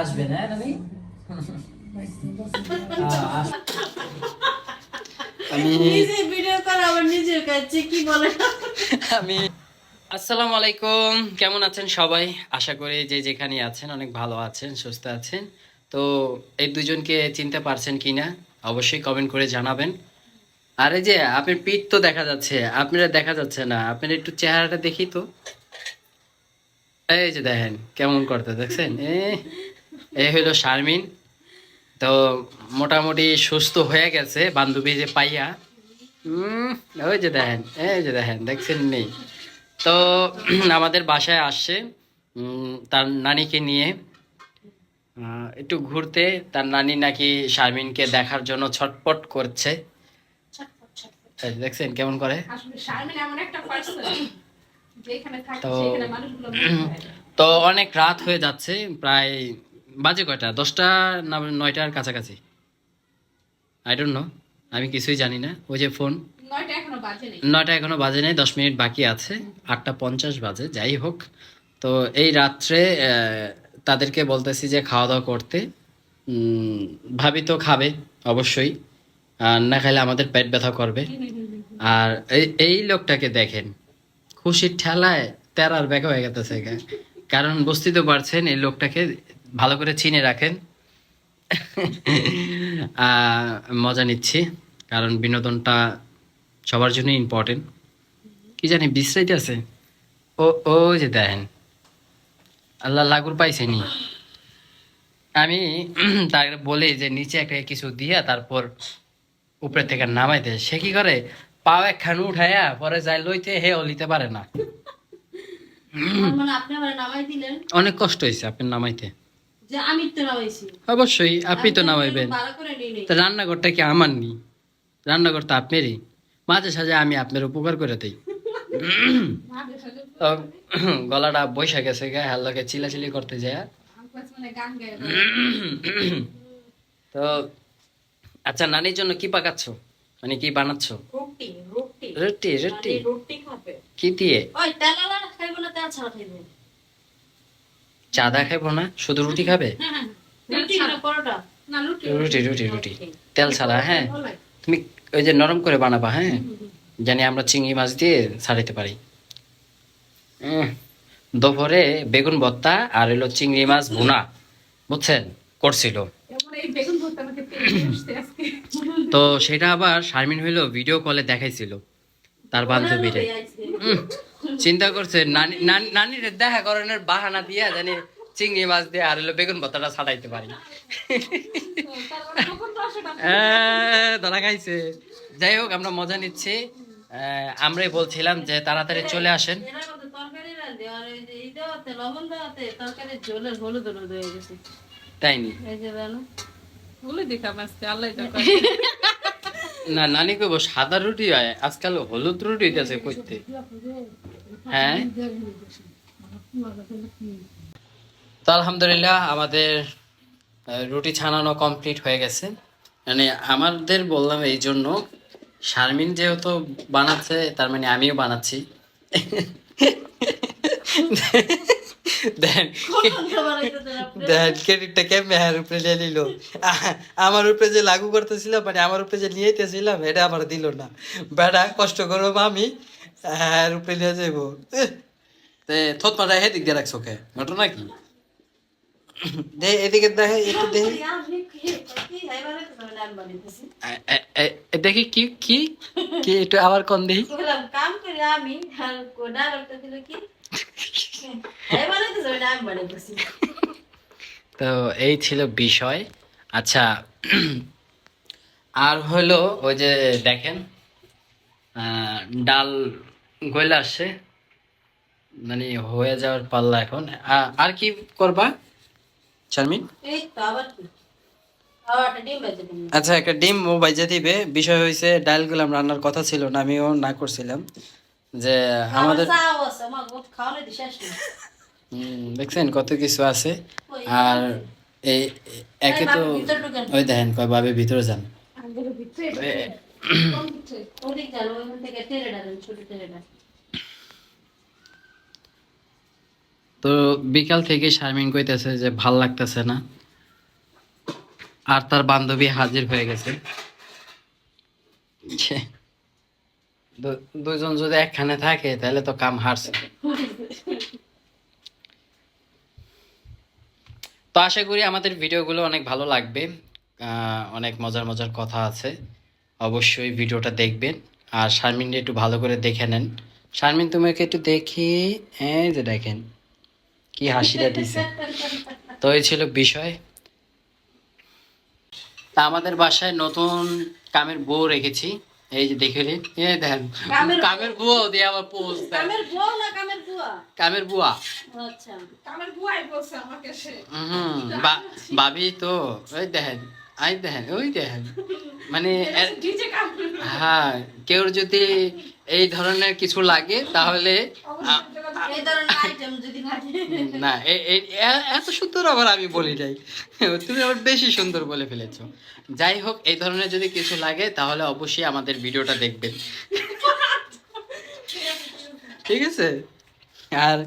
আসবে না আমি নিজে ভিডিও করে আবার নিজে কাছে কি বলে? আমি আসসালামু আলাইকুম কেমন আছেন সবাই? আশা করি যে যেখানে আছেন অনেক ভালো আছেন সুস্থ আছেন। তো এই দুজনকে চিনতে পারছেন কিনা অবশ্যই কমেন্ট করে জানাবেন। আরে যে আপনার পিঠ তো দেখা যাচ্ছে আপনারা দেখা যাচ্ছে না আপনার একটু চেহারাটা দেখি তো। এই যে দেখেন কেমন করতে দেখছেন? এ এই হইল শারমিন। তো মোটামুটি সুস্থ হয়ে গেছে বান্ধবী যে পাইয়া। ওই যে দেখেন এই যে দেখেন দেখছেন নেই তো আমাদের বাসায় আসছে তার নানিকে নিয়ে। একটু ঘুরতে তার নানি নাকি শারমিনকে দেখার জন্য ছটপট করছে। দেখছেন কেমন করে? আসলে শারমিন এমন একটা পার্সন তো-। তো অনেক রাত হয়ে যাচ্ছে প্রায় বাজে কয়টা? দশটা না নয়টার কাছাকাছি? আই ডোন্ট নো আমি কিছুই জানি না। ওই যে ফোন নয়টা এখনও বাজে নেই। দশ মিনিট বাকি আছে। আটটা পঞ্চাশ বাজে যাই হোক। তো এই রাত্রে তাদেরকে বলতেছি যে খাওয়া দাওয়া করতে ভাবি তো খাবে অবশ্যই। আর না খাইলে আমাদের পেট ব্যথা করবে। আর এই লোকটাকে দেখেন। খুশির ঠেলায় তেরার ব্যাগ হয়ে গেছে কারণ বুঝতেই তো পারছেন এই লোকটাকে ভালো করে চিনে রাখেন। মজা নিচ্ছি, কারণ বিনোদনটা সবার জন্য ইম্পর্টেন্ট কি জানি, বিশ্রাইতে আছে? ও ও যে দেখেন, আল্লাহ লাগুর পাইছেনি আমি তাকে বলি যে, নিচে একটা কিছু দিয়া তারপর উপরে থেকে নামাইতে সে কি করে? পাও একখান উঠাইয়া পরে যায় লইতে হে লিতে পারে না। অনেক কষ্ট হয়েছে আপনি নামাইতে। আমি অবশ্যই আপনি তো নামাইবেন। তো রান্নাঘরটা কি আমার নি? রান্নাঘর তো আপনারই। মাঝে সাঝে আমি আপনার উপকার করে দিই। গলাটা বৈশা গেছে গা হাল্লাকে চিলাচিলি করতে যায়। মানে তো আচ্ছা নানির জন্য কি পাকাচ্ছ? মানে কি বানাচ্ছ? রুটি। রুটি রুটি। রুটি মানে খাবে। কি দিয়ে? ওই তেলালা খাইবো না তেল ছাড়া খাইবো। চাঁদা খাইবো না? শুধু রুটি খাবে? রুটি না পরোটা। না লুটি রুটি রুটি রুটি। তেল ছাড়া হ্যাঁ। তুমি ওই যে নরম করে বানাবা হ্যাঁ? জানি আমরা চিংড়ি মাছ দিয়ে ছাড়াইতে পারি। দুপুরে বেগুন ভর্তা আর এলো চিংড়ি মাছ ভুনা। বুঝছেন? করছিল। তো সেটা আবার শারমিন হইল ভিডিও কলে দেখাইছিল। তার বান্ধবীরে চিন্তা করছে নানি নানি- নানির দেখা করানোর বাহানা দিয়া জানি চিংড়ি মাছ দিয়ে আর হলো বেগুন ভর্তাটা ছাড়াইতে পারি। ধরা খাইছে। যাই হোক আমরা মজা নিচ্ছি। আহ, আমরাই বলছিলাম যে তাড়াতাড়ি চলে আসেন। হয়ে তাই নি? না, নানি কইব, সাদা রুটি হয়, আজকাল হলুদ রুটি হইতেছে কইতে। হ্যাঁ? তো আলহামদুলিল্লাহ, আমাদের রুটি ছানানো কমপ্লিট হয়ে গেছে। মানে আমাদের বললাম এই জন্য, শারমিন যেহেতু বানাচ্ছে, তার মানে আমিও বানাচ্ছি। দেন দেন ক্রেডিটটা কেমনে হ্যার উপরে নিয়ে নিল? আমার উপরে যে লাগু করতেছিলাম মানে আমার উপরে যে নিয়ে যেতেছিলাম এটা আমার দিল না। বেটা কষ্ট করো আমি হ্যার উপরে নিয়ে যাইব। থত মারা হেদিক দিয়ে রাখছো কে? ঘটনা কি দে এদিকে দেখে একটু দেখে। দেখি কি কি কি একটু আবার কোন দেখি। কাম করে আমি ডায়লগটা দিল কি? বানাইতেছি তো এই ছিল বিষয়। আচ্ছা আর হলো ওই যে দেখেন ডাল গইলা আসছে। মানে হয়ে যাওয়ার পাল্লা এখন। আর কি করবা দিন আচ্ছা একটা ডিম ও বাইজা দিবে। বিষয় হয়েছে ডালগুলো রান্নার কথা ছিল না আমিও না করছিলাম। যে আমাদের দেখছেন কত কিছু আছে। আর এই একে তো ভিতরে ওই দেখেন কয় বাবে ভিতরে যান। তো বিকাল থেকে শারমিন কইতেছে যে ভালো লাগতেছে না। আর তার বান্ধবী হাজির হয়ে গেছে। ছে, দু- দুজন যদি একখানে থাকে তাহলে তো কাম হারছে। তো আশা করি আমাদের ভিডিওগুলো অনেক ভালো লাগবে। অনেক মজার মজার কথা আছে। অবশ্যই ভিডিওটা দেখবেন। আর শারমিন একটু ভালো করে দেখে নেন। শারমিন তোমাকে একটু দেখি। এই যে দেখেন কি হাসিটা দিছে। তো এই ছিল বিষয়। তা আমাদের বাসায় নতুন কামের বউ রেখেছি। এই যে দেখে এই দেখেন কামের? দিয়ে আবার পোজ কামের বুয়া না কামের বুয়া? কামের বুয়া। আচ্ছা কামের বুয়াই বলছে আমাকে সে। হুম ভাবি তো ওই দেখেন আই দেখেন ওই দেখেন। মানে হ্যাঁ কেউ যদি এই ধরনের কিছু লাগে তাহলে না এত সুন্দর আবার আমি বলি নাই। তুমি আবার বেশি সুন্দর বলে ফেলেছো। যাই হোক এই ধরনের যদি কিছু লাগে তাহলে অবশ্যই আমাদের ভিডিওটা দেখবেন। ঠিক আছে? আর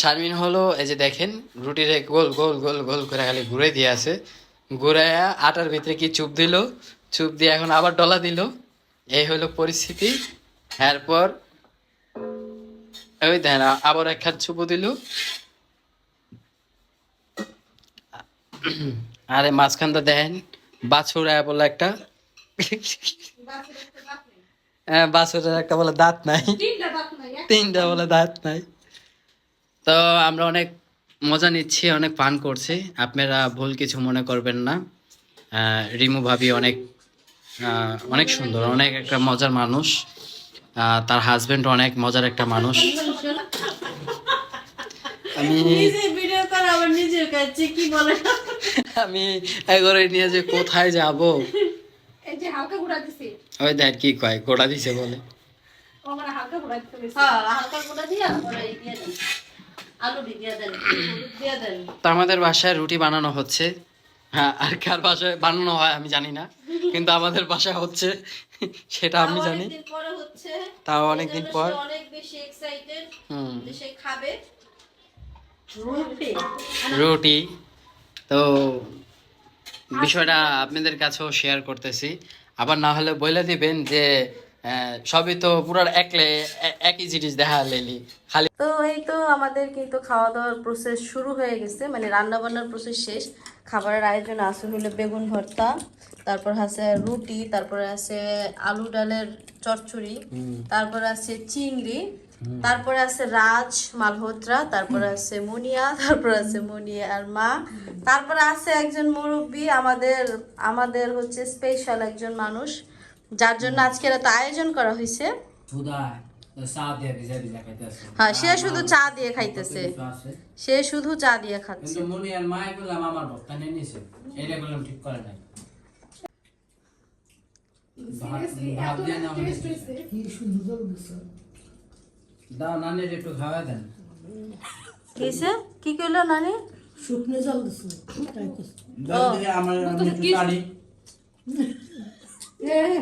শারমিন হলো এই যে দেখেন রুটিরে গোল গোল গোল গোল করে খালি ঘুরে দিয়ে আছে। ঘুরাইয়া আটার ভিতরে কি চুপ দিল? চুপ দিয়ে এখন আবার ডলা দিল। এই হলো পরিস্থিতি। এরপর ওই দেখেন আবার এক হাত চুপো দিল। আরে মাঝখানটা দেখেন বাছুর আয়া বলে একটা। হ্যাঁ বাছুরের একটা বলে দাঁত নাই। তিনটা বলে দাঁত নাই। তো আমরা অনেক মজা নিচ্ছি অনেক পান করছি। আপনারা ভুল কিছু মনে করবেন না। রিমু ভাবি অনেক অনেক সুন্দর অনেক একটা মজার মানুষ। তার হাজবেন্ড অনেক মজার একটা মানুষ। আমি আমি এগোরে নিয়ে যে কোথায় যাব? ওই দেখ কি কয় গোড়া দিছে বলে। হ্যাঁ আমাদের বাসায় রুটি বানানো হচ্ছে। হ্যাঁ আর কার বাসায় বানানো হয় আমি জানি না কিন্তু আমাদের বাসায় হচ্ছে সেটা আমি জানি। অনেকদিন পরে হচ্ছে। তাও অনেকদিন পর। অনেক বেশি এক্সাইটেড হুম। সে খাবে। রুটি। রুটি। তো বিষয়টা আপনাদের কাছেও শেয়ার করতেছি। আবার না হলে বলে দিবেন যে সবই তো পুরো একলে একই জিনিস দেখা লেলি। খালি তো এই তো আমাদের কিন্তু খাওয়া দাওয়ার প্রসেস শুরু হয়ে গেছে মানে রান্না বান্নার প্রসেস শেষ। খাবারের আয়োজন আছে হলো বেগুন ভর্তা তারপর আছে রুটি তারপরে আছে আলু ডালের চচ্চড়ি তারপর আছে চিংড়ি তারপরে আছে রাজ মালহোত্রা তারপরে আছে মুনিয়া তারপর আছে মুনিয়া আর মা। তারপরে আছে একজন মুরব্বী আমাদের আমাদের হচ্ছে স্পেশাল একজন মানুষ। যার জন্য আজকের এত আয়োজন করা হয়েছে। হ্যাঁ সে শুধু চা দিয়ে খাইতেছে। সে শুধু চা দিয়ে খাচ্ছে। কি কইলো নানি? আমি একটু পানি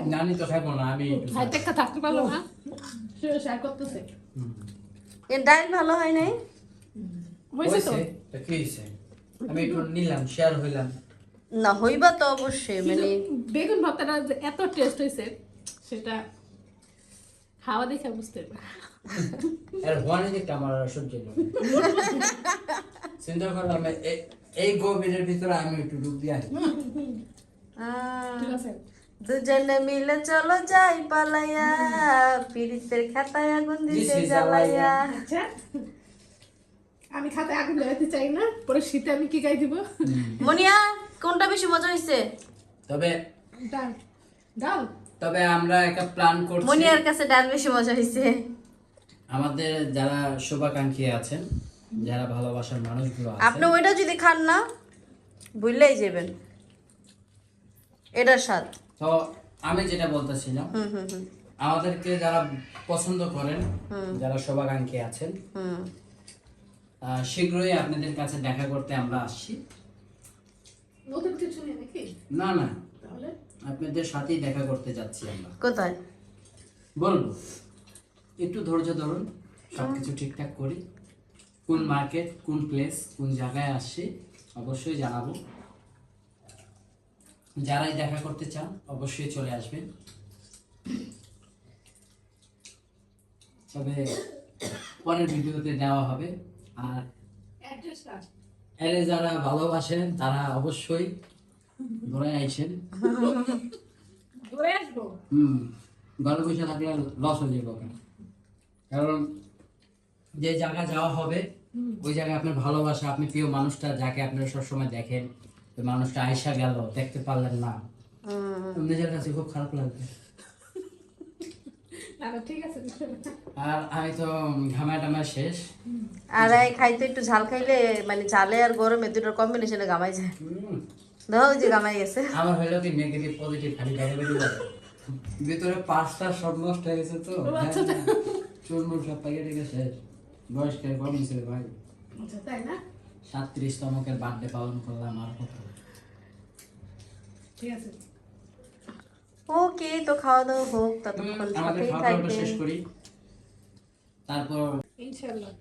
নানি তো খাব না আমি একটু খাইতে থাকতে পারল না। শেয়ার করতেছে। এ ডাইল ভালো হয় নাই? বুঝছি তো? কি হয়েছে? আমি একটু নিলাম শেয়ার হইলাম। না হইবা তো অবশ্যই মানে বেগুন ভর্তাটা এত টেস্ট হয়েছে সেটা খাওয়া দেখে বুঝতে পারবে। হওয়ানি দেখতে আমার সহ্য চিন্তা করলাম এই গভীরের ভিতরে আমি একটু ডুব দিয়ে আহ, ঠিক আছে। দুজনে মিলে চলো যাই পালাইয়া পিরিতের খাতায় আগুন দিছে জ্বালাইয়া। আচ্ছা আমি খাতে আগুন জ্বালাতে চাই না পরে শীতে আমি কি গাই দিব? মনিয়া কোনটা বেশি মজা হইছে? তবে ডাল ডাল। তবে আমরা একটা প্ল্যান করছি। মনিয়ার কাছে ডাল বেশি মজা হইছে। আমাদের যারা শুভাকাঙ্ক্ষী আছেন যারা ভালোবাসার মানুষগুলো আপনি আছেন ওইটা যদি খান না বুঝলেই যাবেন। এটার স্বাদ। তো আমি যেটা বলতেছিলাম হুম হুম হুম। আমাদেরকে যারা পছন্দ করেন যারা শুভাকাঙ্ক্ষী আছেন শীঘ্রই আপনাদের কাছে দেখা করতে আমরা আসছি। নতুন কিছু নেই নাকি? না না। আপনাদের সাথেই দেখা করতে যাচ্ছি আমরা। কোথায়? বলব একটু ধৈর্য ধরুন সবকিছু ঠিকঠাক করি। কোন মার্কেট কোন প্লেস কোন জায়গায় আসছি অবশ্যই জানাব। যারাই দেখা করতে চান অবশ্যই চলে আসবেন। তবে পরের ভিডিওতে দেওয়া হবে। আর এরে যারা ভালোবাসেন তারা অবশ্যই ঘুরে আসব। হুম ঘরে বসে থাকলে লস হয়ে যাবে কারণ যে জায়গা যাওয়া হবে ওই জায়গায় আপনার ভালোবাসা আপনি প্রিয় মানুষটা যাকে আপনারা সবসময় দেখেন মানুষটা আইসা গেল দেখতে পারলেন না। নিজের কাছে খুব খারাপ লাগবে না, আর আমি তো ঘামা টামা শেষ। আর এই খাইতে একটু ঝাল খাইলে মানে ঝালে আর গরমে দুটোর কম্বিনেশনে গামাই যায়। হুম, যে গামাই গেছে। আমার হইল কি নেগেটিভ পজিটিভ খালি বাইরে বেরিয়ে যাবে ভিতরে পাঁচটা সব নষ্ট হয়ে গেছে তো। চুরমুর সব প্যাকেটে গেছে বয়স্কের কম ছিল ভাই। আচ্ছা তাই না? সাতত্রিশ তমকের বার্থডে পালন করলাম আর কত। ঠিক আছে। ওকে তো খাওয়া দাওয়া হোক ততক্ষণ সাথেই খাওয়া শেষ করি। তারপর ইনশাল্লাহ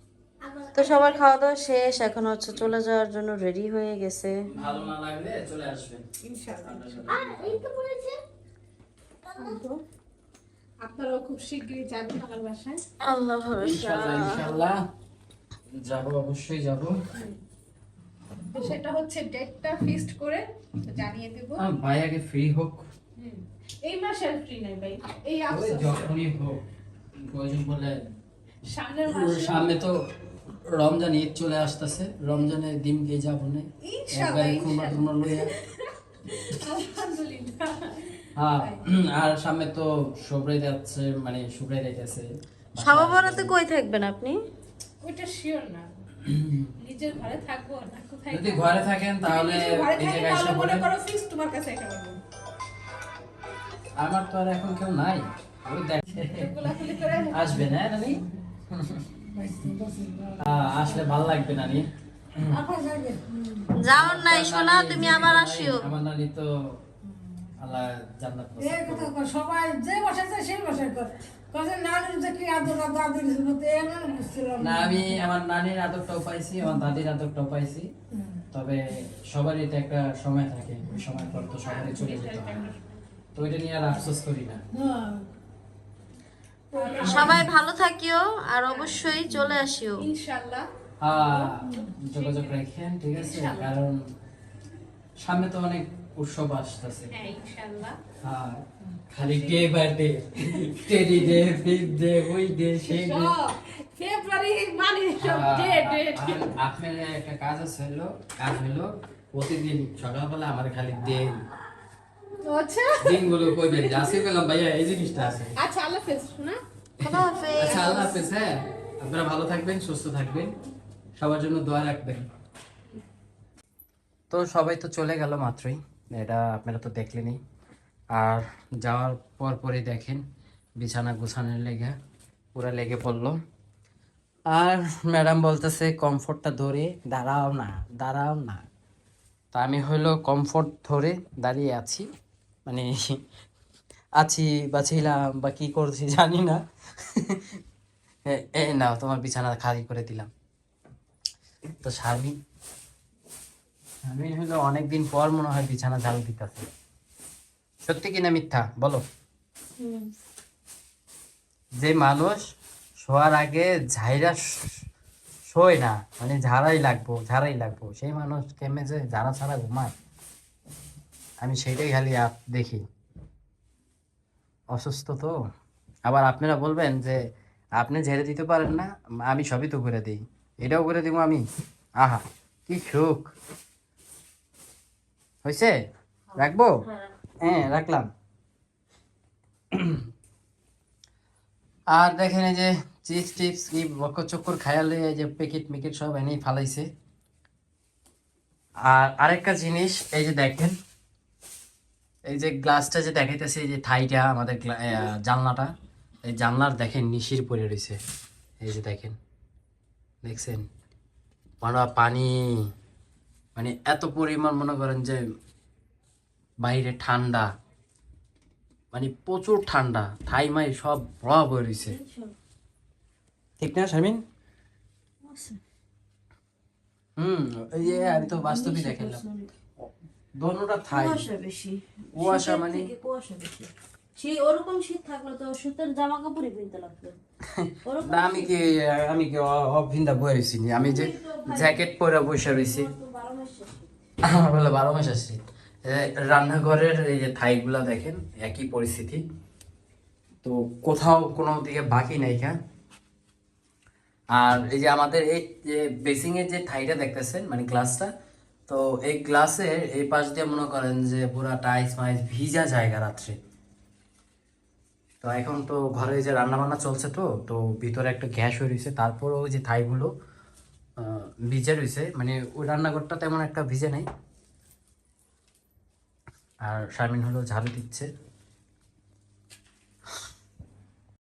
তো সবার খাওয়া দাওয়া শেষ এখন হচ্ছে চলে যাওয়ার জন্য রেডি হয়ে গেছে। ভালো না লাগলে চলে আসবেন। ইনশাল্লাহ তো আপনারাও খুব শীঘ্রই যাবেন আমার বাসায়। আল্লাহ ভরসা। যাব অবশ্যই যাব। তো সেটা হচ্ছে ডেটটা ফিক্সড করে জানিয়ে দেব। আর ভাই আগে ফ্রি হোক। এই মাসে আর ফ্রি নাই ভাই এই আফসোস। যখনই হোক প্রয়োজন বলে সামনের মাসে সামনে তো রমজান ঈদ চলে আসতেছে রমজানের দিন গিয়ে যাব না? ইনশাআল্লাহ, কুমড়া টুমড়া লইয়া। আলহামদুলিল্লাহ। হ্যাঁ আর সামনে তো সবরাই যাচ্ছে মানে শুক্রাই যাইতেছে। সবা কই থাকবেন আপনি? ওইটা শিওর না। নিজের ঘরে থাকব না কোথায় যদি ঘরে থাকেন তাহলে করো ফিক্স তোমার কাছে বলব আমার তো আর এখন কেউ নাই। ওই দেখে। আসবে না নানি আহ, আসলে ভালো লাগবে নানি যাও নাই আমার শোনা নানি তুমি আবার আসিও। আমার নানি তো আল্লাহ জান্নাত সবাই যে বসেছে সেই বসে কর। কাজে নানির যে কি আদর আদর আদর ছিল তো এমন বুঝছিলাম না আমি আমার নানির আদরটাও পাইছি আমার দাদির আদরটাও পাইছি। তবে সবারই তো একটা সময় থাকে ওই সময় পর তো সবারই চলে যেতে হয়। তো ওইটা নিয়ে আর আফসোস করি না। সবাই ভালো থাকিও আর অবশ্যই চলে আসিও। ইনশাআল্লাহ। হ্যাঁ যোগাযোগ রাখেন ঠিক আছে? কারণ সামনে তো অনেক উৎসব আসতেছে। হ্যাঁ ইনশাআল্লাহ। হ্যাঁ খালি day by day teddy day ফিফ ডে ওই ডে সেই ডে ফেব্রুয়ারি মানে সব ডে ডে আপনার একটা কাজ আছে হলো কাজ হলো প্রতিদিন সকালবেলা আমার খালি দিন আচ্ছা। দিনগুলো কইবেন যে আজকে পেলাম ভাইয়া এই জিনিসটা আছে। আচ্ছা আল্লাহ হাফেজ না খোদা হাফেজ। আচ্ছা আল্লাহ হাফেজ হ্যাঁ। আপনারা ভালো থাকবেন সুস্থ থাকবেন। সবার জন্য দোয়া রাখবেন। তো সবাই তো চলে গেল মাত্রই। এটা আপনারা তো দেখলেনই। আর যাওয়ার পর পরে দেখেন, বিছানা গুছানোর লেগে পুরা লেগে পড়ল। আর ম্যাডাম বলতেছে, কমফোর্টটা ধরে দাঁড়াও না দাঁড়াও না। তা আমি হইল কমফোর্ট ধরে দাঁড়িয়ে আছি। মানে আছি বা ছিলাম বা কী করছি জানি না। এ- নাও, তোমার বিছানা খালি করে দিলাম। তো শারমিন হলো অনেকদিন পর মনে হয় বিছানা ঝাড়ু দিতেছে। সত্যি কিনা মিথ্যা? বলো। যে মানুষ শোয়ার আগে ঝাইরা শোয় না মানে ঝাড়াই লাগবো ঝাড়াই লাগবো, সেই মানুষ কেমে যে ঝাড়া ছাড়া ঘুমায়? আমি সেইটাই খালি আপ- দেখি। অসুস্থ তো। আবার আপনারা বলবেন যে আপনি ঝেড়ে দিতে পারেন না, আমি সবই তো করে দিই। এটাও করে দিব আমি? আহা, কি সুখ। হয়েছে রাখব? হ্যাঁ রাখলাম। আর দেখেন এই যে চিপস টিপস, কি বকর চক্কর খায়ালে এই যে প্যাকেট মেকেট সব এনেই ফালাইছে। আর আরেকটা জিনিস, এই যে দেখেন, এই যে গ্লাসটা যে দেখাইতেছে, এই যে থাইটা আমাদের জানলাটা, এই জানলার দেখেন নিশির পড়ে রয়েছে এই যে দেখেন, দেখছেন? পানি। মানে এত পরিমাণ মনে করেন যে বাইরে ঠান্ডা মানে প্রচুর ঠান্ডা থাই মাই সব হয়ে রয়েছে। ঠিক না শারমিন? হুম এই যে আমি তো বাস্তবই দেখালাম দোনোটা থাই। কুয়াশা বেশি। কুয়াশা মানে? কুয়াশা বেশি। সেই ওরকম শীত থাকলে তো শীতের জামা কাপড়ই কিনতে লাগতো আমি কি আমি কি অভিন্দা বয়ে রয়েছি আমি যে জ্যাকেট পরে বসে রয়েছি। বলে বারো মাস আসছে রান্নাঘরের এই যে থাইগুলা দেখেন, একই পরিস্থিতি। তো কোথাও কোনো দিকে বাকি নাই হ্যাঁ আর এই যে আমাদের এই যে বেসিং এর যে থাইটা দেখতেছেন মানে গ্লাসটা তো এই গ্লাসের এই পাশ দিয়ে মনে করেন যে পুরা টাইস মাইস ভিজা জায়গা রাত্রে। তো এখন তো ঘরে যে রান্না বান্না চলছে তো তো ভিতরে একটা গ্যাস হয়ে রয়েছে, তারপরেও যে থাইগুলো ভিজে রয়েছে মানে ওই রান্নাঘরটা তেমন একটা ভিজে নেই। আর শারমিন হলো ঝাড়ু দিচ্ছে।